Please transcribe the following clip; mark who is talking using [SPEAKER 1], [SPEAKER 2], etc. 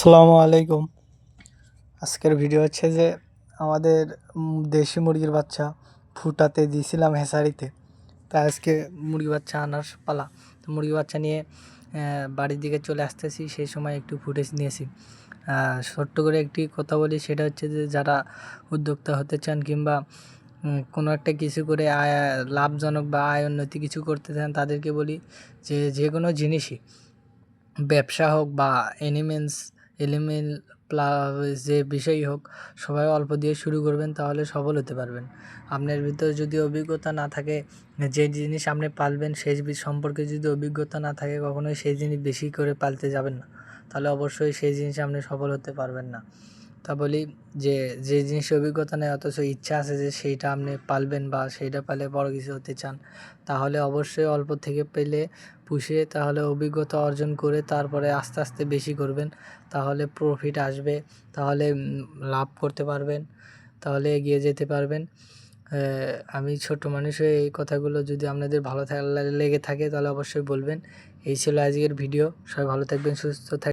[SPEAKER 1] আসসালামু আলাইকুম। আজকের ভিডিও হচ্ছে যে আমাদের দেশি মুরগির বাচ্চা ফুটাতে দিয়েছিলাম হেসারিতে। তা আজকে মুরগি বাচ্চা আনার পালা। তো মুরগি বাচ্চা নিয়ে বাড়ির দিকে চলে আসতেছি, সেই সময় একটু ফুটেজ নিয়েছি। ছোট্ট করে একটি কথা বলি, সেটা হচ্ছে যে যারা উদ্যোক্তা হতে চান কিংবা কোনো একটা কিছু করে আয়, লাভজনক বা আয় উন্নতি কিছু করতে চান, তাদেরকে বলি যে যে কোনো জিনিসই, ব্যবসা হোক বা এনিমেলস প্লাস যে বিষয়ই হোক, সবাই অল্প দিয়ে শুরু করবেন, তাহলে সফল হতে পারবেন। আপনার ভিতরে যদি অভিজ্ঞতা না থাকে, যে জিনিস আপনি পালবেন, সেই সম্পর্কে যদি অভিজ্ঞতা না থাকে, কখনোই সেই জিনিস বেশি করে পালতে যাবেন না। তাহলে অবশ্যই সেই জিনিস আপনি সফল হতে পারবেন না। তা বলি যে যে জিনিসের অভিজ্ঞতা নেই অথচ ইচ্ছা আছে যে সেইটা আপনি পালবেন বা সেইটা পালে বড় কিছু হতে চান, তাহলে অবশ্যই অল্প থেকে পেলে পুষে তাহলে অভিজ্ঞতা অর্জন করে তারপরে আস্তে আস্তে বেশি করবেন, তাহলে প্রফিট আসবে, তাহলে লাভ করতে পারবেন, তাহলে এগিয়ে যেতে পারবেন। আমি ছোট মানুষ হয়ে এই কথাগুলো যদি আপনাদের ভালো লেগে থাকে তাহলে অবশ্যই বলবেন। এই ছিল আজকের ভিডিও, সবাই ভালো থাকবেন, সুস্থ থাকবেন